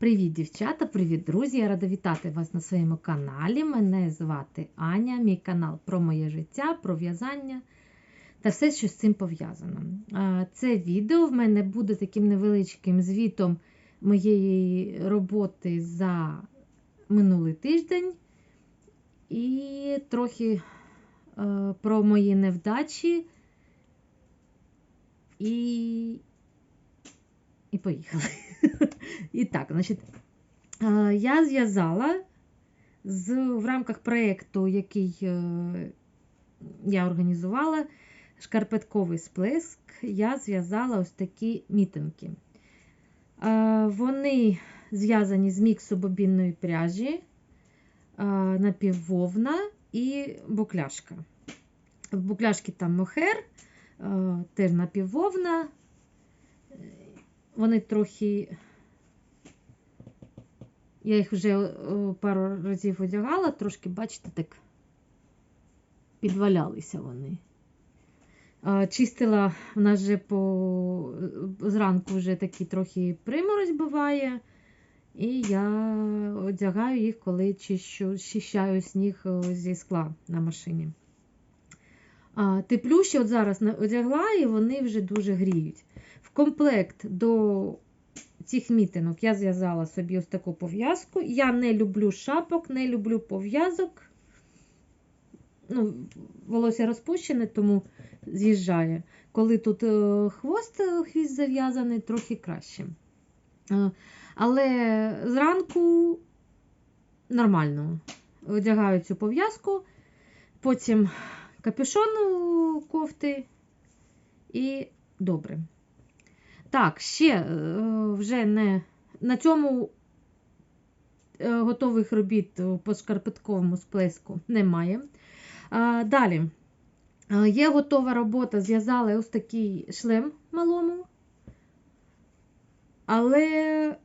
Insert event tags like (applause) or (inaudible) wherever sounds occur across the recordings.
Привіт, дівчата! Привіт, друзі! Я рада вітати вас на своєму каналі. Мене звати Аня, мій канал про моє життя, про в'язання та все, що з цим пов'язано. Це відео в мене буде таким невеличким звітом моєї роботи за минулий тиждень. І трохи е, про мої невдачі. І і поїхали. І так, значить, я зв'язала з, в рамках проєкту, який е, я організувала, шкарпетковий сплеск, я зв'язала ось такі мітинки. Вони зв'язані з міксу бобінної пряжі, напіввовна і букляшка. В букляшки там мохер, теж напіввовна, вони трохи, я їх вже е, пару разів одягала, трошки, бачите, так підвалялися вони. Чистила, в нас вже по зранку вже такий трохи приморозь буває. І я одягаю їх, коли чищу, чищаю сніг е, зі скла на машині. А, Теплющі от зараз одягла, і вони вже дуже гріють. В комплект до цих мітинок я зв'язала собі ось таку пов'язку. Я не люблю шапок, не люблю пов'язок. Ну, Волосся розпущене, тому з'їжджає. Коли тут е, хвост е, хвіст зав'язаний, трохи краще. Е, але зранку нормально одягаю цю пов'язку, потім капюшон кофти і добре. Так, ще е, вже не на цьому е, готових робіт по шкарпетковому сплеску немає. Далі е, є готова робота, зв'язали ось такий шлем малому. Але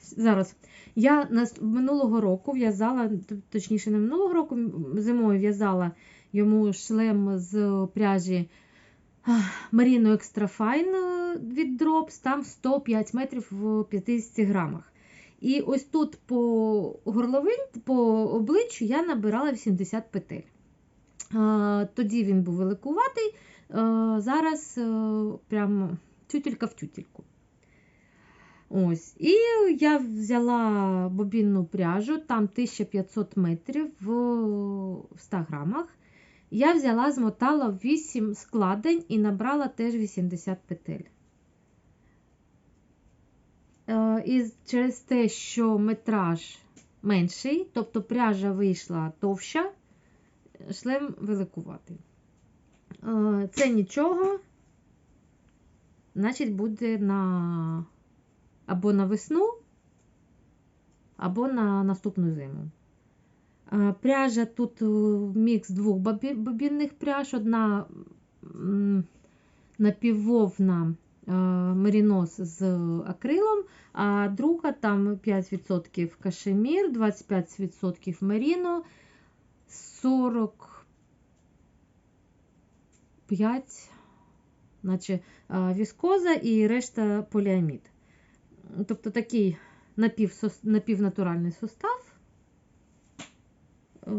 зараз я минулого року в'язала, точніше, не минулого року, зимою в'язала йому шлем з пряжі Extra Fine е, від Drops, там 105 метрів в 50 грамах. І ось тут по горловин, по обличчю я набирала 80 петель. Тоді він був великуватий, зараз е, прямо тютелька в тютельку. Ось. І я взяла бобінну пряжу, там 1500 метрів в 100 грамах. Я взяла, змотала 8 складень і набрала теж 80 петель. Е, і через те, що метраж менший, тобто пряжа вийшла товща, шлем великуватий. Е, це нічого, значить, буде на або на весну, або на наступну зиму. Пряжа тут е, мікс двох бобінних пряж, одна напіввовна е, мерінос з акрилом, а друга там 5% кашемір, 25% меріно, 45, наче віскоза і решта поліамід. Тобто такий напівнатуральний состав. Е,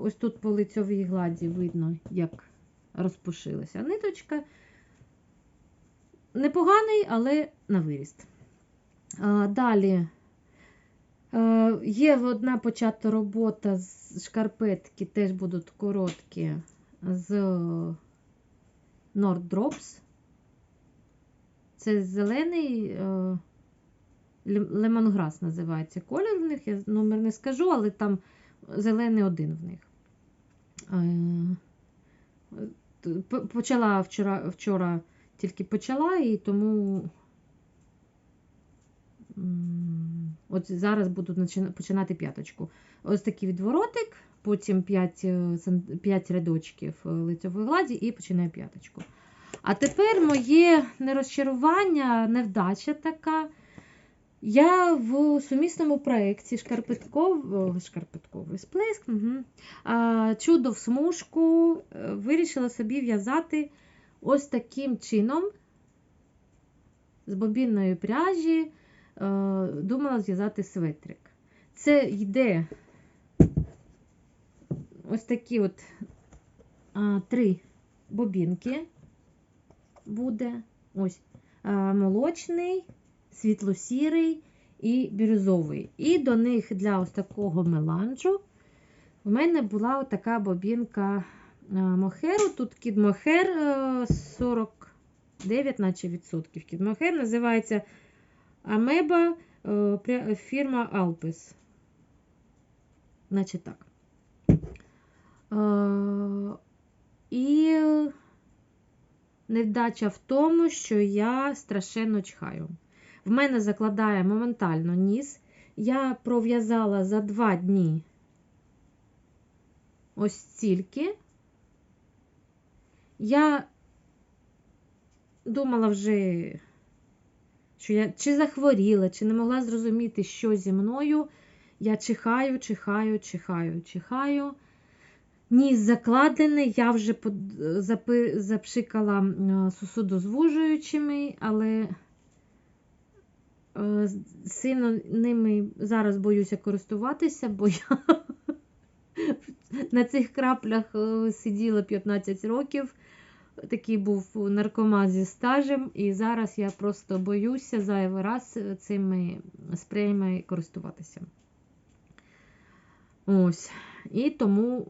ось тут по лицьовій гладі видно, як розпушилася ниточка. Непоганий, але на виріст. Далі е, є одна почата робота з шкарпетки, теж будуть короткі з Nord Drops. Це зелений е, лемонграс називається колір в них. Я номер не скажу, але там зелений один в них. Е, почала вчора, вчора тільки почала, і тому от зараз буду починати п'яточку. Ось такий відворотик, потім 5 5 е, рядочків лицьової гладі і починаю п'яточку. А тепер моє нерозчарування, невдача така. Я в сумісному проєкті шкарпетковий, шкарпетковий сплеск, угу, чудо в смужку е, вирішила собі в'язати ось таким чином з бобінної пряжі думала зв'язати светрик. Це йде ось такі от а, три бобінки буде. Ось а, молочний, світло-сірий і бірюзовий. І до них для ось такого меланжу в мене була така бобінка мохеру. Тут кід мохер 49, наче відсотків. Кід мохер називається Амеба фірма Alpes. Значить так. І невдача в тому, що я страшенно чхаю. В мене закладає моментально ніс. Я пров'язала за два дні ось стільки. Я думала вже, що я чи захворіла, чи не могла зрозуміти, що зі мною. Я чихаю, чихаю, чихаю, чихаю. Ніс закладений, я вже запшикала сусудозвужуючими, але сильно ними зараз боюся користуватися, бо я на цих краплях е, сиділа 15 років. Такий був наркоман зі стажем, і зараз я просто боюся зайвий раз цими спреями користуватися. Ось. І тому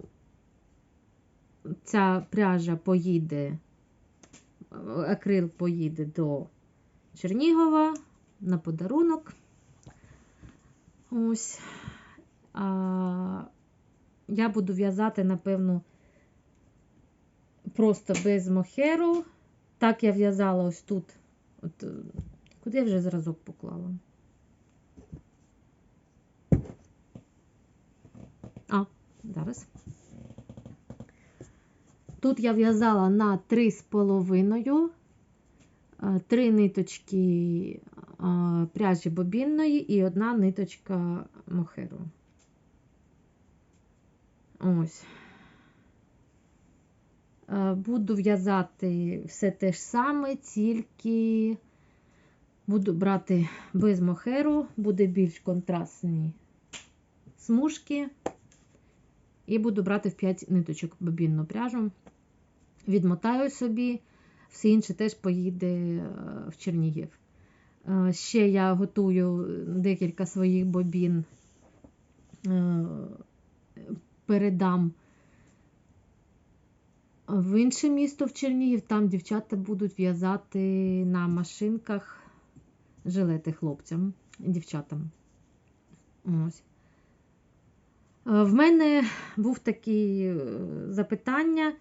ця пряжа поїде, акрил поїде до Чернігова на подарунок. Ось. А я буду в'язати, напевно, просто без мохеру. Так я в'язала ось тут. От, Куди я вже зразок поклала? А, зараз. Тут я в'язала на 3,5, три ниточки пряжі бобінної і одна ниточка мохеру. Ось. Буду в'язати все те ж саме, тільки буду брати без мохеру, буде більш контрастні смужки. І буду брати в 5 ниточок бобінну пряжу. Відмотаю собі, все інше теж поїде е, в Чернігів. Е, ще я готую декілька своїх бобін, е, передам в інше місто в Чернігів, там дівчата будуть в'язати на машинках жилети хлопцям дівчатам. Ось. В мене був таке запитання,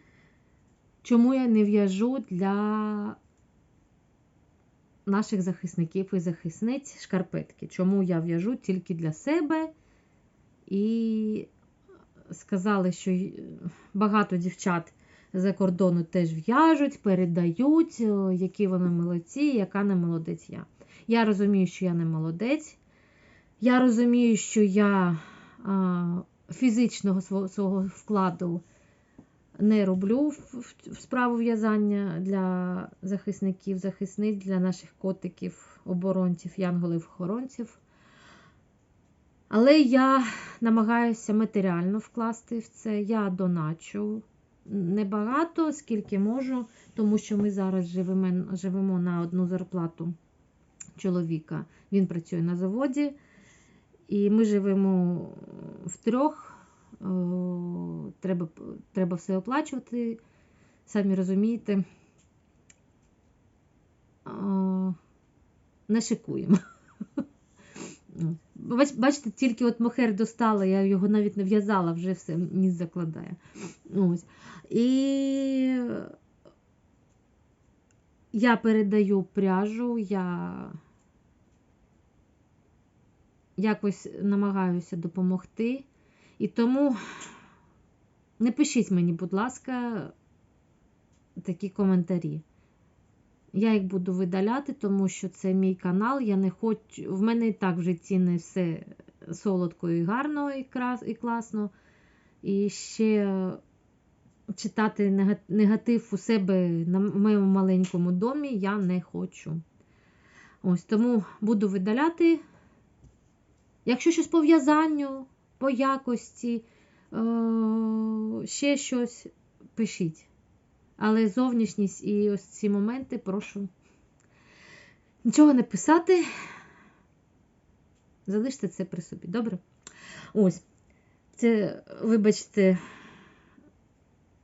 чому я не в'яжу для наших захисників і захисниць шкарпетки. Чому я в'яжу тільки для себе. І сказали, що багато дівчат за кордону теж в'яжуть, передають, які вони молодці, яка не молодець я. Я розумію, що я не молодець. Я розумію, що я а, фізичного свого, свого вкладу не роблю справу в'язання для захисників, захисниць, для наших котиків, оборонців, янголів-охоронців. Але я намагаюся матеріально вкласти в це. Я доначу небагато, скільки можу, тому що ми зараз живемо, живемо на одну зарплату чоловіка. Він працює на заводі, і ми живемо в трьох. Треба, Треба все оплачувати, самі розумієте. Не шикуємо. (laughs) Бачите, тільки от мохер достала, я його навіть не в'язала, вже все ніс закладає. Ось. І я передаю пряжу, я якось намагаюся допомогти. І тому не пишіть мені, будь ласка, такі коментарі. Я їх буду видаляти, тому що це мій канал. Я не хочу. В мене і так в житті не все солодко і гарно, і, крас, і класно. І ще читати негатив у себе на моєму маленькому домі я не хочу. Ось тому буду видаляти. Якщо щось по в'язанню, по якості, е, ще щось, пишіть. Але зовнішність і ось ці моменти прошу нічого не писати. Залиште це при собі. Добре? Ось. Це, вибачте,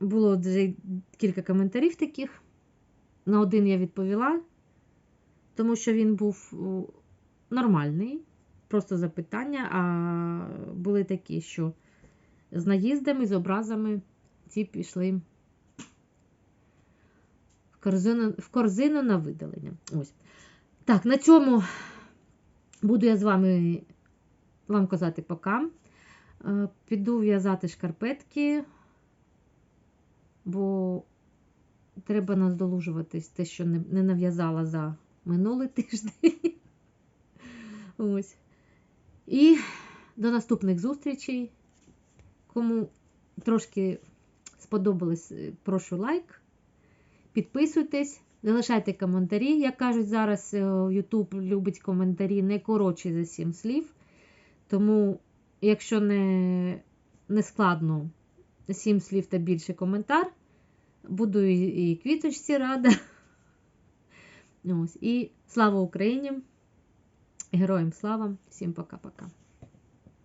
було вже кілька коментарів таких. На один я відповіла, тому що він був нормальний, просто запитання, а були такі, що з наїздами, з образами ці пішли в корзину, в корзину на видалення. Ось. Так, на цьому буду я з вами вам казати пока. Е, Піду в'язати шкарпетки, бо треба наздолужуватись те, що не, не нав'язала за минулий тиждень. (laughs) Ось. І до наступних зустрічей. Кому трошки сподобалось, е, прошу лайк. Підписуйтесь, залишайте коментарі. Як кажуть, зараз е, YouTube любить коментарі не коротші за 7 слів. Тому, якщо не, не складно 7 слів та більше коментар, буду і квіточці рада. (laughs) Ось. І слава Україні! Героям слава! Всім пока-пока!